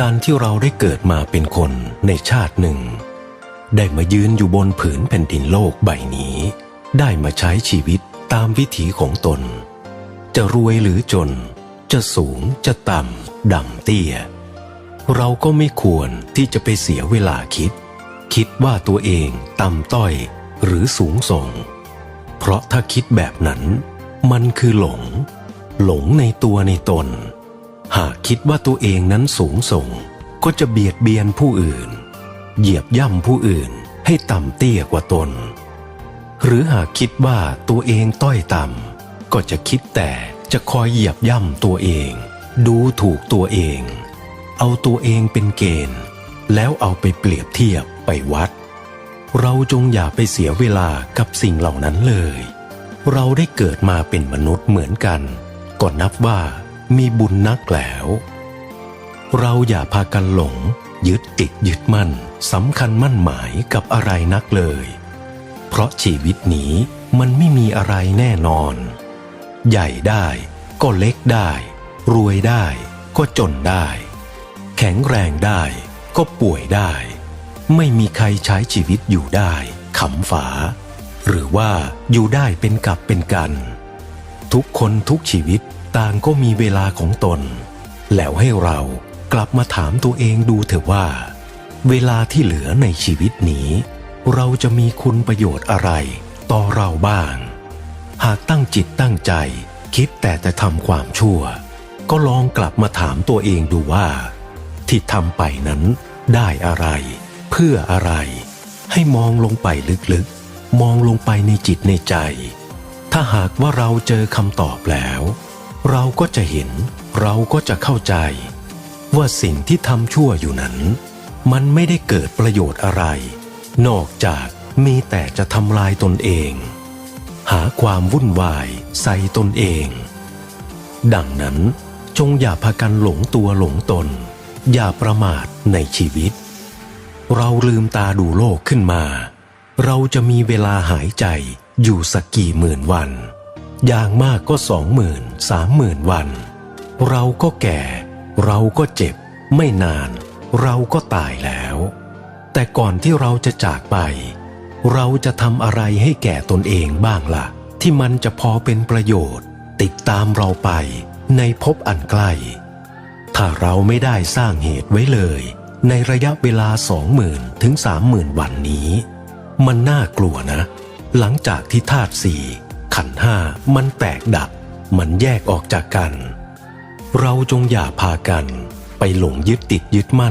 การที่เราได้เกิดมาเป็นคนในชาติหนึ่ง ได้มายืนอยู่บนผืนแผ่นดินโลกใบนี้ ได้มาใช้ชีวิตตามวิถีของตน จะรวยหรือจน จะสูงจะต่ำดำเตี้ย เราก็ไม่ควรที่จะไปเสียเวลาคิด คิดว่าตัวเองต่ำต้อยหรือสูงส่ง เพราะถ้าคิดแบบนั้น มันคือหลง หลงในตัวในตน หากคิดว่าตัวเองนั้นสูงส่ง ก็จะเบียดเบียนผู้อื่น เหยียบย่ำผู้อื่นให้ต่ำเตี้ยกว่าตน หรือหากคิดว่าตัวเองต้อยต่ำก็จะคิดแต่จะคอยเหยียบย่ำตัวเอง ดูถูกตัวเอง เอาตัวเองเป็นเกณฑ์ แล้วเอาไปเปรียบเทียบไปวัด เราจงอย่าไปเสียเวลากับสิ่งเหล่านั้นเลย เราได้เกิดมาเป็นมนุษย์เหมือนกัน ก็นับว่า มีบุญนักแล้ว เราอย่าพากันหลง ยึดติดยึดมั่นสำคัญมั่นหมายกับอะไรนักเลย เพราะชีวิตนี้มันไม่มีอะไรแน่นอน ใหญ่ได้ก็เล็กได้ รวยได้ก็จนได้ แข็งแรงได้ก็ป่วยได้ ไม่มีใครใช้ชีวิตอยู่ได้ขำฝา หรือว่าอยู่ได้เป็นกับเป็นกัน ทุกคนทุกชีวิต ต่างก็มีเวลาของตน แล้วให้เรากลับมาถามตัวเองดูเถอะว่า เวลาที่เหลือในชีวิตนี้ เราจะมีคุณประโยชน์อะไร ต่อเราบ้าง หากตั้งจิตตั้งใจ คิดแต่จะทำความชั่ว ก็ลองกลับมาถามตัวเองดูว่า ที่ทำไปนั้นได้อะไร เพื่ออะไร ให้มองลงไปลึกๆ มองลงไปในจิตในใจ ถ้าหากว่าเราเจอคำตอบแล้ว เราก็จะเห็น เราก็จะเข้าใจ ว่าสิ่งที่ทำชั่วอยู่นั้น มันไม่ได้เกิดประโยชน์อะไร นอกจากมีแต่จะทำลายตนเอง หาความวุ่นวายใส่ตนเอง ดังนั้นจงอย่าพากันหลงตัวหลงตน อย่าประมาทในชีวิต เราลืมตาดูโลกขึ้นมา เราจะมีเวลาหายใจอยู่สักกี่หมื่นวัน อย่างมากก็สองหมื่นสามหมื่นวัน เราก็แก่ เราก็เจ็บ ไม่นาน เราก็ตายแล้ว แต่ก่อนที่เราจะจากไป เราจะทำอะไรให้แก่ตนเองบ้างล่ะ ที่มันจะพอเป็นประโยชน์ ติดตามเราไปในภพอันใกล้ ถ้าเราไม่ได้สร้างเหตุไว้เลย ในระยะเวลาสองหมื่นถึงสามหมื่นวันนี้ มันน่ากลัวนะ หลังจากที่ธาตุสี่ ขันห้ามันแตกดับ มันแยกออกจากกัน เราจงอย่าพากันไปหลงยึดติดยึดมั่น